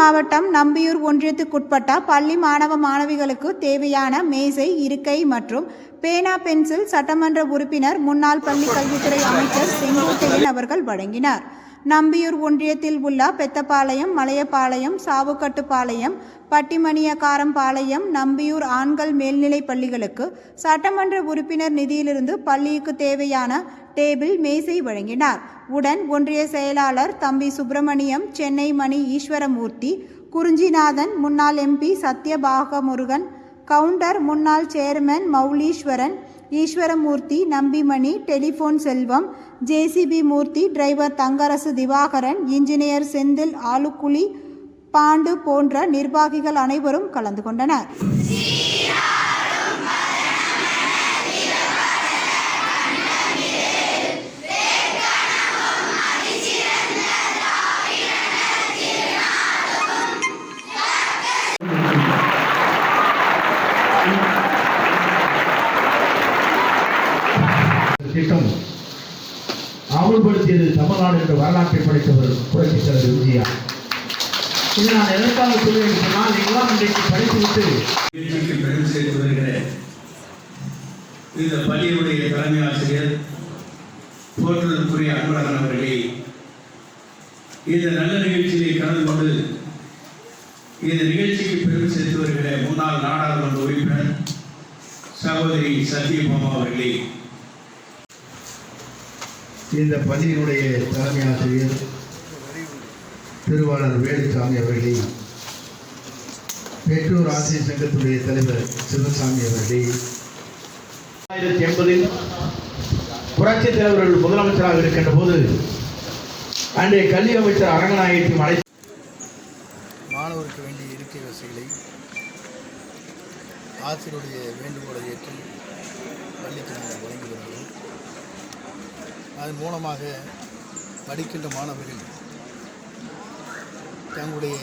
மாவட்டம் நம்பியூர் ஒன்றியத்துக்குட்பட்ட பள்ளி மாணவ மாணவிகளுக்கு தேவையான மேசை இருக்கை மற்றும் பேனா பென்சில் சட்டமன்ற உறுப்பினர் முன்னாள் பள்ளி கல்வித்துறை அமைச்சர் செங்கோட்டையன் அவர்கள் வழங்கினார். நம்பியூர் ஒன்றியத்தில் உள்ள பெத்தப்பாளையம் மலையப்பாளையம் சாவுக்கட்டுப்பாளையம் பட்டிமணியக்காரம்பாளையம் நம்பியூர் ஆண்கள் மேல்நிலைப் பள்ளிகளுக்கு சட்டமன்ற உறுப்பினர் நிதியிலிருந்து பள்ளிக்கு தேவையான டேபிள் மேசை வழங்கினார். உடன் ஒன்றிய செயலாளர் தம்பி சுப்பிரமணியம் சென்னை மணி ஈஸ்வரமூர்த்தி குறிஞ்சிநாதன் முன்னாள் எம்பி சத்யபாகமுருகன் கவுண்டர் முன்னாள் chairman Mouleeswaran Eswaramoorthy Nambimani telephone Selvam JCB Murthy driver Thangarasu Diwakaran engineer Senthil Alukkuzhi Pandu போன்ற நிர்வாகிகள் அனைவரும் கலந்து கொண்டனர். திட்டம் அமுல்படுத்தியது தமிழ்நாடு என்ற வரலாற்றை படைத்தவர் புரட்சித் தலைவர் விஜயா. இது நான் எதற்காக சொல்லுவேன் சொன்னால் எல்லாம் இன்றைக்கு படித்துவிட்டு நிகழ்ச்சிக்கு செய்து வருகிறேன். இந்த பள்ளியினுடைய தலைமை ஆசிரியர் போற்றுதற்குரிய அன்பழகன் அவர்களே இந்த நல்ல நிகழ்ச்சியிலே கலந்து கொண்டு இந்த நிகழ்ச்சிக்கு பெருமை சேர்த்து வருகிற முன்னாள் நாடாளுமன்ற உறுப்பினர் சகோதரி சத்யபாமா அவர்களே இந்த பள்ளியினுடைய தலைமை ஆசிரியர் திருவாளர் வேலுசாமி அவர்களே பெற்றோர் ஆசிரியர் சங்கத்துடைய தலைவர் சிவசாமி அவர்களே ஆயிரத்தி எண்பதில் புரட்சித் தலைவர்கள் முதலமைச்சராக இருக்கின்ற போது அன்றைய கல்வி அமைச்சர் அரங்கநாயகத்தையும் அழைத்து மாணவருக்கு வேண்டிய இருக்கை வசதிகளை ஆசிரியருடைய வேண்டுகோளை ஏற்று பள்ளிக்கு நாங்கள் வழங்கி வருகிறோம். அதன் மூலமாக படிக்கின்ற மாணவர்கள் தங்களுடைய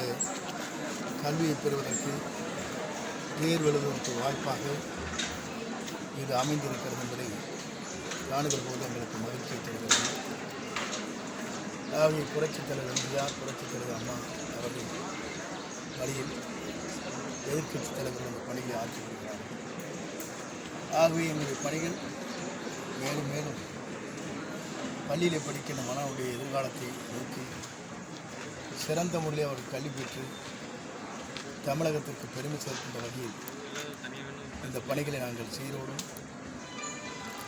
கல்வியை பெறுவதற்கு தேர்வு எழுதுவதற்கு வாய்ப்பாக இது அமைந்திருக்கிறது என்பதை காணுகிற போது எங்களுக்கு மகிழ்ச்சியை தருகிறது. அதாவது புரட்சித் தலைவர் எம்ஜிஆர் புரட்சித் தலைவர் அம்மா அவர்கள் வழியில் எதிர்க்கட்சி தலைவர்கள் அந்த பணிகளை ஆற்றி வருகிறார்கள். ஆகவே எங்களுடைய பணிகள் மேலும் மேலும் பள்ளியில் படிக்கின்ற மாணவருடைய எதிர்காலத்தை நோக்கி சிறந்த முறையில் அவர் கல்வி பெற்று தமிழகத்திற்கு பெருமை சேர்க்கின்ற வகையில் இந்த பணிகளை நாங்கள் சீரோடும்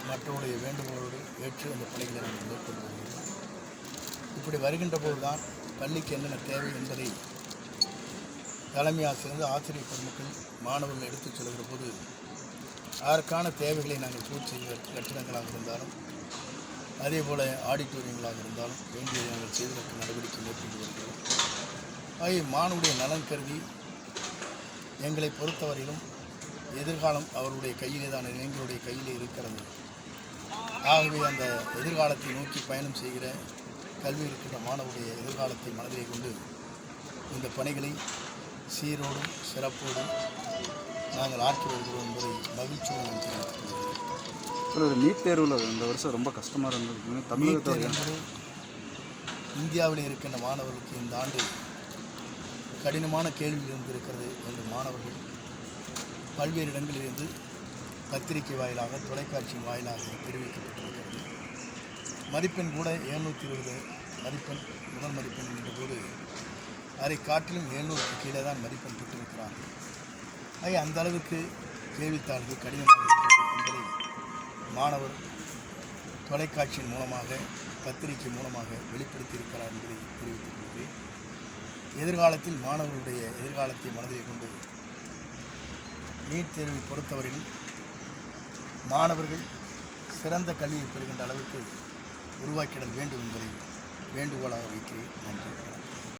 மற்றவருடைய வேண்டுகோளோடு ஏற்று அந்த பணிகளை நாங்கள் மேற்கொண்டு வருகிறோம். இப்படி வருகின்ற போதுதான் பள்ளிக்கு என்னென்ன தேவை என்பதை தலைமை ஆசிரியர் ஆசிரியர் பெருமக்கள் மாணவர்கள் எடுத்துச் செல்கிற போது அதற்கான தேவைகளை நாங்கள் பூர்த்தி கட்டிடங்களாக இருந்தாலும் அதே போல் ஆடிட்டோரியங்களாக இருந்தாலும் வேண்டிய நாங்கள் செய்வதற்கு நடவடிக்கை மேற்கொண்டு வருகிறோம் ஆகிய மாணவருடைய நலன் கருதி எங்களை பொறுத்தவரையிலும் எதிர்காலம் அவருடைய கையிலே தான் எங்களுடைய கையிலே இருக்கிறது ஆகவே அந்த எதிர்காலத்தை நோக்கி பயணம் செய்கிற கல்வி இருக்கின்ற மாணவருடைய எதிர்காலத்தை மனதிலே கொண்டு இந்த பணிகளை சீரோடும் சிறப்போடும் நாங்கள் ஆற்றி வருகிறோம் என்பதை மகிழ்ச்சியோடு நான் தெரிவித்துக் கொள்கிறேன். சார் நீட் தேர்வில் இந்த வருஷம் ரொம்ப கஷ்டமாக இருந்தது. தமிழகத்தோட இந்தியாவில் இருக்கின்ற மாணவர்களுக்கு இந்த ஆண்டு கடினமான கேள்வி இருந்திருக்கிறது என்று மாணவர்கள் பல்வேறு இடங்களிலிருந்து பத்திரிகை வாயிலாக தொலைக்காட்சி வாயிலாக தெரிவிக்கப்பட்டிருக்கிறது. மதிப்பெண் கூட எழுநூற்றி இருபது மதிப்பெண் முதல் மதிப்பெண் என்ற போது அதை காட்டிலும் எழுநூறுக்கு கீழே தான் மதிப்பெண் பெற்றிருக்கிறார் ஆக அந்த அளவுக்கு கேள்வித்தாள்கள் கடினமாக இருக்கிறது என்பதை மாணவர் தொலைக்காட்சியின் மூலமாக பத்திரிகை மூலமாக வெளிப்படுத்தியிருக்கிறார் என்பதை தெரிவித்துக் கொள்கிறேன். எதிர்காலத்தில் மாணவர்களுடைய எதிர்காலத்தை மனதில் கொண்டு நீட் தேர்வை பொறுத்தவரையில் மாணவர்கள் சிறந்த கல்வியை பெறுகின்ற அளவுக்கு உருவாக்கிட வேண்டும் என்பதை வேண்டுகோளாக வைக்கிறேன். நன்றி